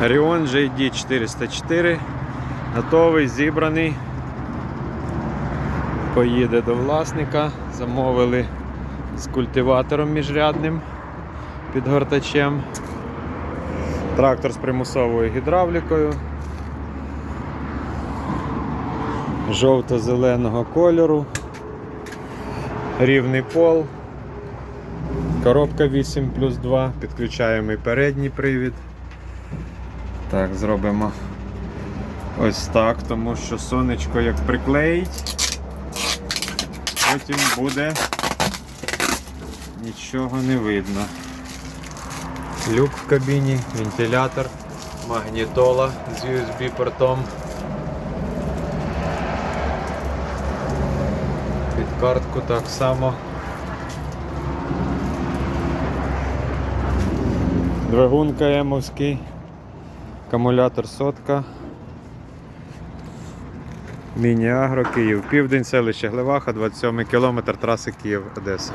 Rion JD 404. Готовий, зібраний. Поїде до власника. Замовили з культиватором міжрядним під гортачем. Трактор з примусовою гідравлікою. Жовто-зеленого кольору. Рівний пол. Коробка 8 плюс 2. Підключаємо і передній привід. Так, зробимо ось так, тому що сонечко як приклеїть, потім буде нічого не видно. Люк в кабіні, вентилятор, магнітола з USB портом. Під картку так само. Двигун КМовський, акумулятор сотка. Міні-агро, Київ, Південь, селище Глеваха, 27 км траси Київ-Одеса.